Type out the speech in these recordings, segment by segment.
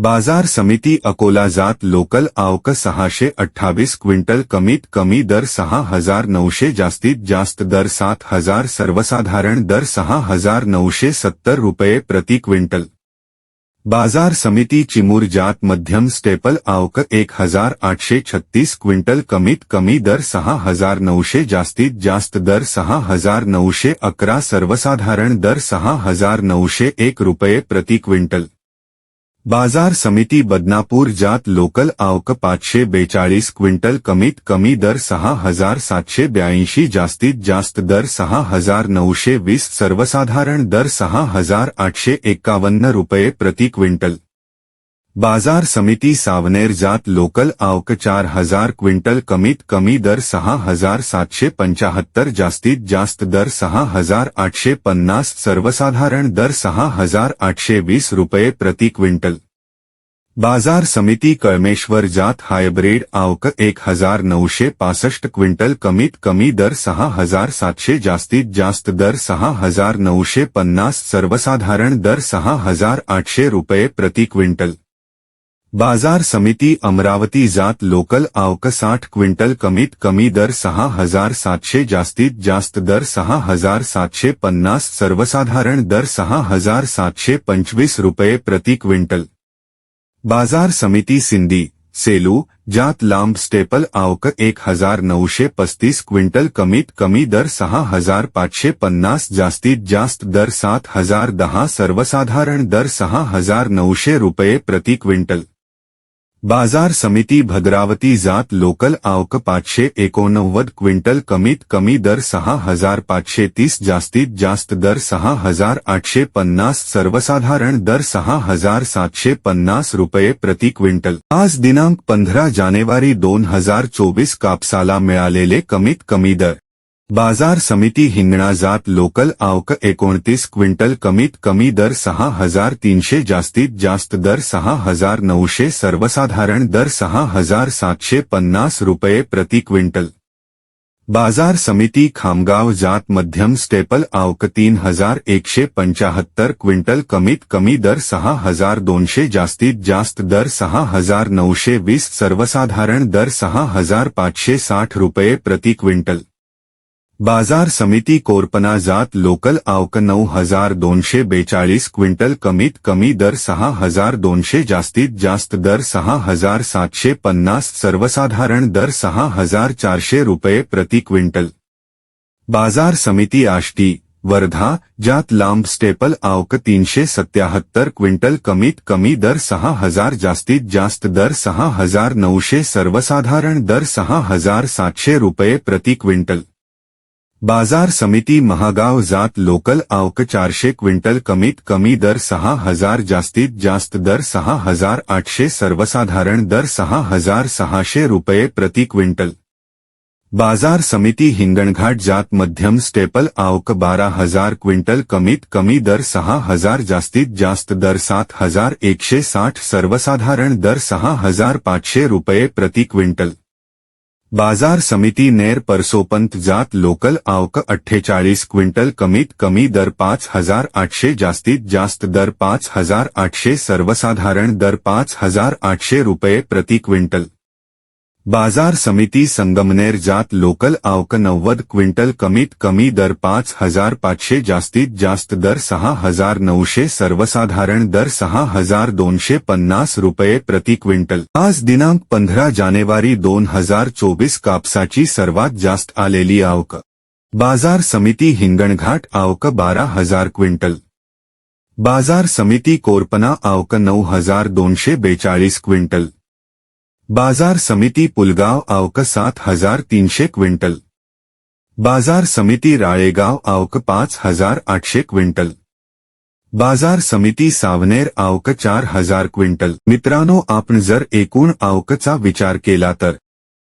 बाज़ार समिती अकोला जात लोकल आवक सहाशे अठ्ठावीस क्विंटल कमीत कमी दर सहा हज़ार नऊशे जास्तीत जास्त दर सात हज़ार सर्वसाधारण दर सहा हज़ार नऊशे सत्तर रुपये प्रति क्विंटल। बाज़ार समिती चिमूर जात मध्यम स्टेपल आवक एक हज़ार आठशे छत्तीस क्विंटल कमीत कमी दर सहा हज़ार नऊशे जास्तीत जास्त दर सहा हज़ार नऊशे अकरा सर्वसाधारण दर सहा हज़ार नऊशे एक रुपये प्रति क्विंटल। बाज़ार समिति बदनापुर जात लोकल आवक पांचे बेचाळीस क्विंटल कमीत कमी दर सहा हज़ार सातशे ब्याऐंशी जास्तीत जास्त दर सहा हज़ार नौशे वीस सर्वसाधारण दर सहा हज़ार आठशे एक्कावन्न रुपये प्रति क्विंटल. बाज़ार समिती सावनेर जात लोकल आवक चार हज़ार क्विंटल कमीत कमी दर सहा हज़ार सातशे पंचाहत्तर जास्तीत जास्त दर सहा हज़ार आठशे पन्नास सर्वसाधारण दर सहा हज़ार आठशे वीस रुपये प्रति क्विंटल. बाज़ार समिती कळमेश्वर जात हायब्रिड आवक एक हज़ार नऊशे पासष्ट क्विंटल कमीत कमी दर सहा हज़ार सातशे जास्तीत जास्त दर सहा हज़ार नऊशे पन्नास सर्वसाधारण दर सहा हज़ार आठशे रुपये प्रति क्विंटल. बाज़ार समिती अमरावती जात लोकल आवक साठ क्विंटल कमीत कमी दर सहा हज़ार सातशे जास्तीत जास्त दर सहा हज़ार सातशे पन्नास सर्वसाधारण दर सहा हज़ार सातशे पंचवीस रुपये प्रति क्विंटल. बाज़ार समिती सिंधी, सेलू, जात लांब स्टेपल आवक एक हज़ार नऊशे पस्तीस क्विंटल कमीत कमी दर सहा हज़ार पाचशे पन्नास जास्तीत जास्त दर सात हज़ार दहा सर्वसाधारण दर सहा हज़ार नऊशे रुपये प्रति क्विंटल. बाज़ार समिती भद्रावती जात लोकल आवक पाचशे एकोणनव्वद क्विंटल कमीत कमी दर सहा हज़ार पाचशे तीस जास्तीत जास्त दर सहा हज़ार आठशे पन्नास सर्वसाधारण दर सहा हज़ार सातशे पन्नास रुपये प्रति क्विंटल. आज दिनांक पंधरा जानेवारी दोन हज़ार चोवीस कापसाला मिळालेले कमीत कमी दर. बाज़ार समिती हिंगणा जात लोकल आवक एकोणतीस क्विंटल कमीत कमी दर सहा हज़ार तीनशे जास्तीत जास्त दर सहा हज़ार नऊशे सर्वसाधारण दर सहा हज़ार सातशे पन्नास रुपये प्रति क्विंटल. बाज़ार समिती खामगाव जात मध्यम स्टेपल आवक तीन हज़ार एकशे पंचाहत्तर क्विंटल कमीत कमी दर सहा हज़ार दोनशे जास्तीत जास्त दर सहा हज़ार नऊशे वीस सर्वसाधारण दर सहा हज़ार पाचशे साठ रुपये प्रति क्विंटल. बाज़ार समिती कोरपना जात लोकल आवक नऊ हज़ार दोनशे बेचाळीस क्विंटल कमीत कमी दर सहा हज़ार दोनशे जास्तीत जास्त दर सहा हज़ार सातशे पन्नास सर्वसाधारण दर सहा हज़ार चारशे रुपये प्रति क्विंटल. बाज़ार समिती आष्टी, वर्धा, जात लांब स्टेपल आवक तीनशे सत्याहत्तर क्विंटल कमीत कमी दर सहा हज़ार जास्तीत जास्त दर सहा हज़ार नऊशे सर्वसाधारण दर सहा हज़ार सातशे रुपये प्रति क्विंटल. बाज़ार समिती महागाव जात लोकल आवक चारशे क्विंटल कमीत कमी दर सहा हज़ार जास्तीत जास्त दर सहा हज़ार आठशे सर्वसाधारण दर सहा हज़ार सहाशे रुपये प्रति क्विंटल. बाज़ार समिती हिंगणघाट जात मध्यम स्टेपल आवक बारा हज़ार क्विंटल कमीत कमी दर सहा हज़ार जास्तीत जास्त दर सात हज़ार एकशे साठ सर्वसाधारण दर सहा हज़ार पाचशे रुपये प्रति क्विंटल. बाज़ार समिति नेर परसोपंत जात लोकल आवक अठ्ठेचाळीस क्विंटल कमीत कमी दर पाच हज़ार आठशे जास्तीत जास्त दर पाच हज़ार आठशे सर्वसाधारण दर पाच हज़ार आठशे रुपये प्रति क्विंटल. बाजार समिती संगमनेर जात लोकल आवक नव्वद क्विंटल कमीत कमी दर पाच हजार पाचशे जास्तीत जास्त दर सहा हजार नऊशे सर्वसाधारण दर सहा हजार दोनशे पन्नास रुपये प्रति क्विंटल. आज दिनांक पंधरा जानेवारी दोन हजार चोवीस कापसाची सर्वात जास्त आलेली आवक. बाजार समिती हिंगणघाट आवक बारा हजार क्विंटल. बाजार समिती कोरपना आवक नऊ हजार दोनशे बेचाळीस क्विंटल. बाजार समिती पुलगाव आवक सात हजार तीनशे क्विंटल. बाजार समिती राळेगाव आवक पाच हजार आठशे क्विंटल. बाजार समिती सावनेर आवक चार हजार क्विंटल. मित्रांनो आपण जर एकूण आवकचा विचार केला तर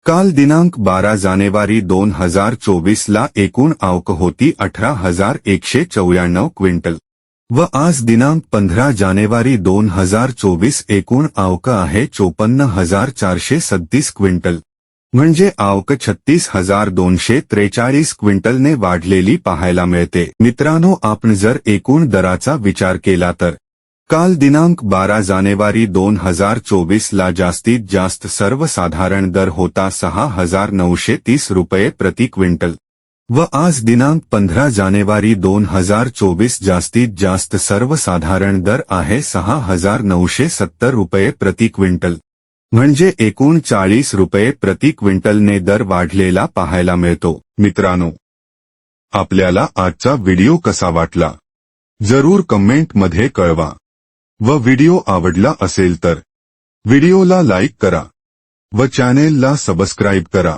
काल दिनांक बारा जानेवारी दोन हजार चोवीसला एकूण आवक होती अठरा हजार एकशे चौऱ्याण्णव क्विंटल. व आज दिनांक पंधरा जानेवारी दोन हजार चोवीस एकूण आवक आहे चोपन्न हजार चारशे सत्तीस क्विंटल. म्हणजे आवक छत्तीस हजार दोनशे त्रेचाळीस क्विंटलने वाढलेली पाहायला मिळते. मित्रांनो आपण जर एकूण दराचा विचार केला तर. काल दिनांक बारा जानेवारी दोन हजार चोवीसला जास्तीत जास्त सर्वसाधारण दर होता सहा हजार नऊशे तीस रुपये प्रति क्विंटल. व आज दिनांक पंधरा जानेवारी दोन हजार चोवीस जास्तीत जास्त सर्वसाधारण दर आहे सहा हजार नऊशे सत्तर रुपये प्रति क्विंटल. म्हणजे एकूण चाळीस रुपये प्रति क्विंटलने दर वाढलेला पाहायला मिळतो. मित्रांनो आपल्याला आजचा व्हिडिओ कसा वाटला? जरूर कमेंटमध्ये कळवा. व व्हिडिओ आवडला असेल तर व्हिडिओला लाईक करा. व चॅनेलला सबस्क्राईब करा.